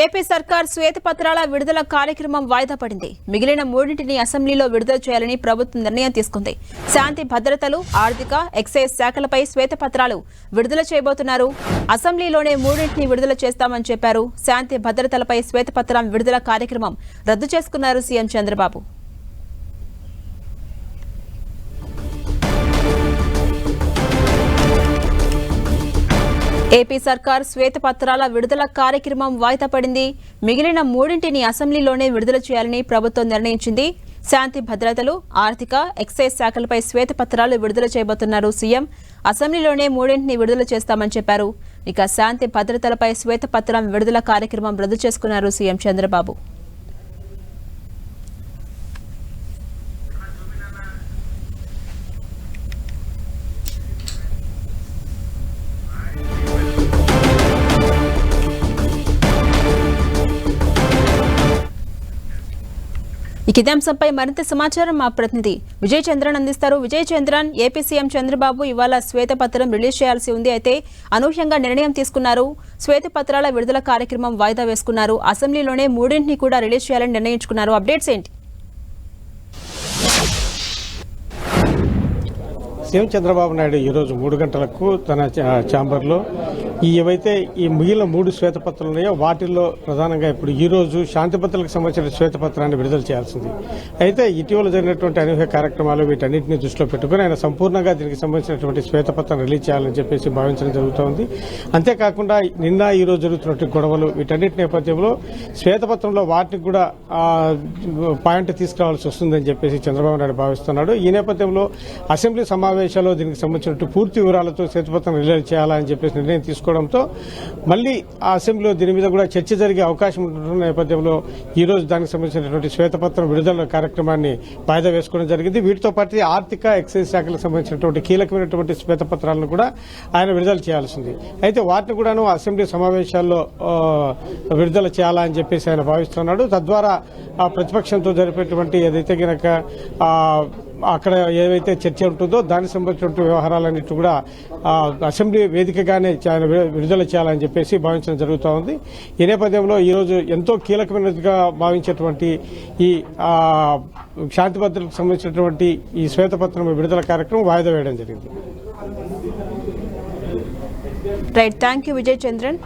AP సర్కార్ శ్వేతపత్రాల విడుదల కార్యక్రమం వాయిదా పడింది. మిగిలిన మూడింటిని అసెంబ్లీలో విడుదల చేయాలని ప్రభుత్వం నిర్ణయం తీసుకుంది. శాంతి భద్రతలు ఆర్థిక ఎక్సైజ్ శాఖలపై శ్వేతపత్రాలు విడుదల చేయబోతున్నారు. అసెంబ్లీలోనే మూడింటిని విడుదల చేస్తామని చెప్పారు. శాంతి భద్రతలపై శ్వేతపత్రం విడుదల కార్యక్రమం రద్దు చేసుకున్నారు సీఎం చంద్రబాబు. ఏపీ సర్కార్ శ్వేతపత్రాల విడుదల కార్యక్రమం వాయిదా పడింది. మిగిలిన మూడింటిని అసెంబ్లీలోనే విడుదల చేయాలని ప్రభుత్వం నిర్ణయించింది. శాంతి భద్రతలు ఆర్థిక ఎక్సైజ్ శాఖలపై శ్వేతపత్రాలు విడుదల చేయబోతున్నారు సీఎం. అసెంబ్లీలోనే మూడింటిని విడుదల చేస్తామని చెప్పారు. ఇక శాంతి భద్రతలపై శ్వేతపత్రం విడుదల కార్యక్రమం రద్దు చేసుకున్నారు సీఎం చంద్రబాబు. ఇక ఇదే మరింత సమాచారం మా ప్రతినిధి విజయ్ చంద్రన్ అందిస్తారు. విజయ్ చంద్రన్ ఏపీ సీఎం చంద్రబాబు ఇవాళ శ్వేతపత్రం రిలీజ్ చేయాల్సి ఉంది. అయితే అనూహ్యంగా నిర్ణయం తీసుకున్నారు. శ్వేతపత్రాల విడుదల కార్యక్రమం వాయిదా వేసుకున్నారు. అసెంబ్లీలోనే మూడింటిని కూడా రిలీజ్ చేయాలని నిర్ణయించుకున్నారు. అప్డేట్స్ ఏంటి? సీఎం చంద్రబాబు నాయుడు ఈరోజు మూడు గంటలకు తన ఛాంబర్లో ఏవైతే ఈ మిగిలిన మూడు శ్వేతపత్రాలు ఉన్నాయో వాటిల్లో ప్రధానంగా ఇప్పుడు ఈ రోజు శాంతి భద్రతలకు సంబంధించిన శ్వేతపత్రాన్ని విడుదల చేయాల్సింది. అయితే ఇటీవల జరిగినటువంటి అనేక కార్యక్రమాలు వీటన్నిటిని దృష్టిలో పెట్టుకుని ఆయన సంపూర్ణంగా దీనికి సంబంధించినటువంటి శ్వేతపత్రం రిలీజ్ చేయాలని చెప్పేసి భావించడం జరుగుతోంది. అంతేకాకుండా నిన్న ఈ రోజు జరుగుతున్నటువంటి గొడవలు వీటన్నిటి నేపథ్యంలో శ్వేతపత్రంలో వాటికి కూడా పాయింట్ తీసుకురావాల్సి వస్తుందని చెప్పేసి చంద్రబాబు నాయుడు భావిస్తున్నాడు. ఈ నేపథ్యంలో అసెంబ్లీ సమావేశాల్లో దీనికి సంబంధించిన పూర్తి వివరాలతో శ్వేతపత్రం రిలీజ్ చేయాలని చెప్పేసి నిర్ణయం తీసుకోవడంతో మళ్ళీ ఆ అసెంబ్లీలో దీని మీద కూడా చర్చ జరిగే అవకాశం ఉంటున్న నేపథ్యంలో ఈ రోజు దానికి సంబంధించినటువంటి శ్వేతపత్రం విడుదల కార్యక్రమాన్ని వాయిదా వేసుకోవడం జరిగింది. వీటితో పాటు ఆర్థిక ఎక్సైజ్ శాఖలకు సంబంధించినటువంటి కీలకమైనటువంటి శ్వేతపత్రాలను కూడా ఆయన విడుదల చేయాల్సింది. అయితే వాటిని కూడాను అసెంబ్లీ సమావేశాల్లో విడుదల చేయాలని చెప్పేసి ఆయన భావిస్తున్నాడు. తద్వారా ఆ ప్రతిపక్షంతో జరిపేటువంటి ఏదైతే గనక ఆ, అక్కడ ఏవైతే చర్చ ఉంటుందో దానికి సంబంధించిన వ్యవహారాలన్నిటి కూడా అసెంబ్లీ వేదికగానే విడుదల చేయాలని చెప్పేసి భావించడం జరుగుతూ ఉంది. ఈ నేపథ్యంలో ఈరోజు ఎంతో కీలకమైనదిగా భావించేటువంటి ఈ శాంతి భద్రతకు సంబంధించినటువంటి ఈ శ్వేతపత్రం విడుదల కార్యక్రమం వాయిదా వేయడం జరిగింది. Right thank you Vijay Chandran